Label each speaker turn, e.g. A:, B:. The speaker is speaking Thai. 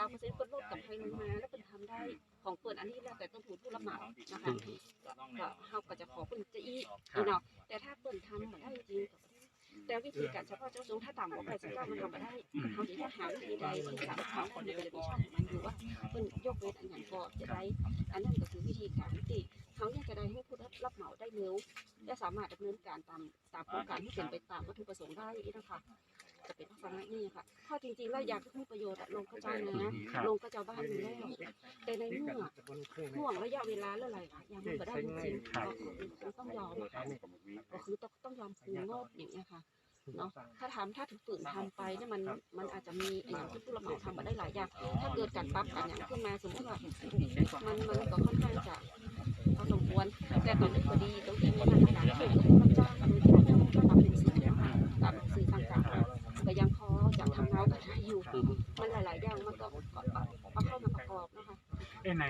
A: าวเปอร์เซ็นต์เปิ้นลดกับไทยลงมาแล้วเปิ้นทำได้ของเปิ้นอันนี้แล้วแต่ต้นทุนผู้รับเหมานะคะก็ก็เฮาก็จะขอเปิ้นจะอีกอีเนาะแต่ถ้าเปิ้นทำบ่ได้จริงก็บ่ได้แต่วิธีการเฉพาะเจ้าสูงถ้าต่ำกว่า89มันทำบ่ได้เขาจะหาวิธีใดที่จะทำคนในบริษัทของมันอยู่ว่าเปิ้นยกเว้นอันหยังก็จะได้อันนั้นก็คือวิธีการที่เขาอยากจะได้ให้ผู้รับเหมาได้เร็วและสามารถดำเนินการตามตามโครงการที่เป็นไปตามวัตถุประสงค์ได้นะคะ จะเป็นลักษณะนี้ค่ะถ้าจริงๆแล้วอยากให้ประโยชน์อะลงกระจายนะลงกระจายบ้านอยู่แล้วแต่ในเมื่อห่วงระยะเวลาแล้วอะไรอะยังไม่ได้จริงๆก็คือต้องยอมอะค่ะก็คือต้องต้องยอมคืนงบอย่างเงี้ยค่ะเนาะถ้าทำถ้าถึงฝืนทำไปเนี่ยมันมันอาจจะมีอย่างที่ผู้รับเหมาทำมาได้หลายอย่างถ้าเกิดการปรับกันอย่างขึ้นมาสมมติว่ามันมันก็ค่อนข้างจะพอสมควรแต่ตอนนี้พอดีตรงที่มีมาตรการคือรับจ้าง มันหลายๆอย่างมันก็ก็เอาเอาเข้ามาประกอบนะคะ
B: เอ้ใน